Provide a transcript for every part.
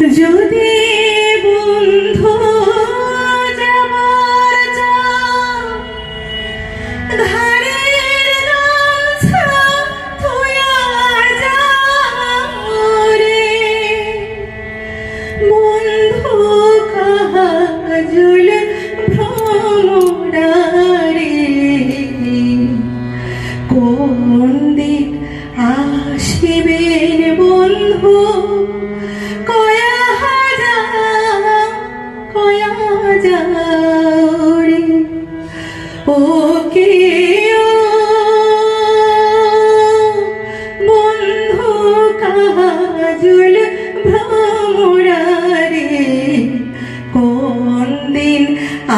যদি বন্ধু। বন্ধু কাজল ভ্রমরারে ভ্রমরারে কোন দিন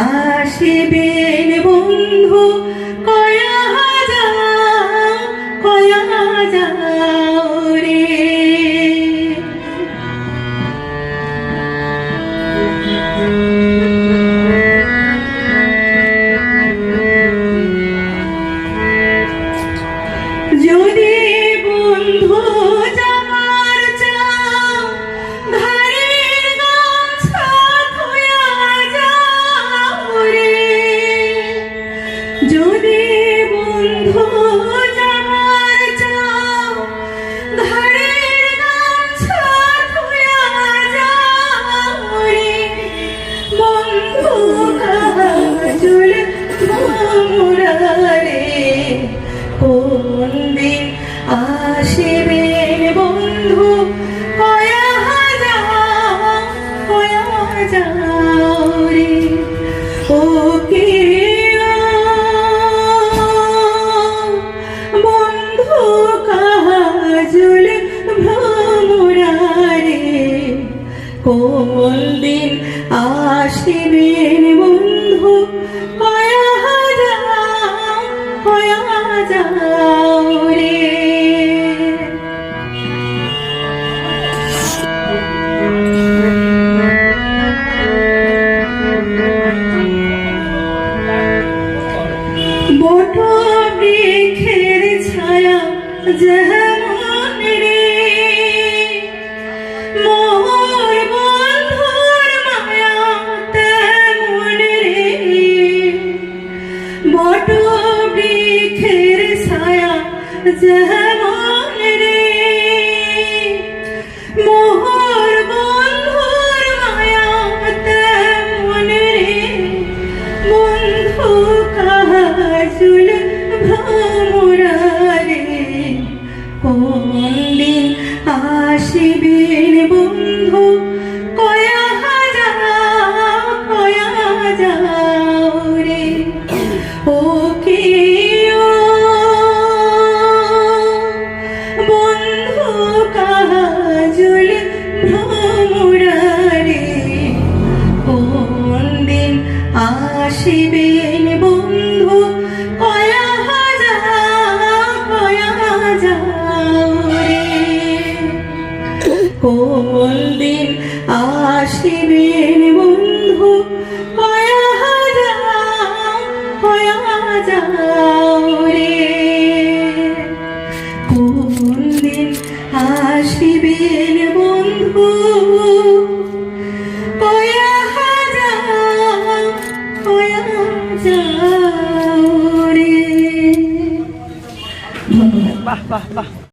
আসিবেন বন্ধু? কয়া যাও কয়া যাও। যদি বন্ধু কোন দিন আসিবেন বন্ধু রে বট বৃক্ষের ছায়া যেমন যেমন রে মোহর বন্ধুর মায়া তেমন রে বন্ধু কাজল ভ্রমরারে কোন দিন আসিবেন আসিবেন বন্ধু, কয়া যাও কয়া রে। কোন দিন আসিবেন বন্ধু, কয়া যাও কয়া রে। কোন দিন আসিবেন 吧吧。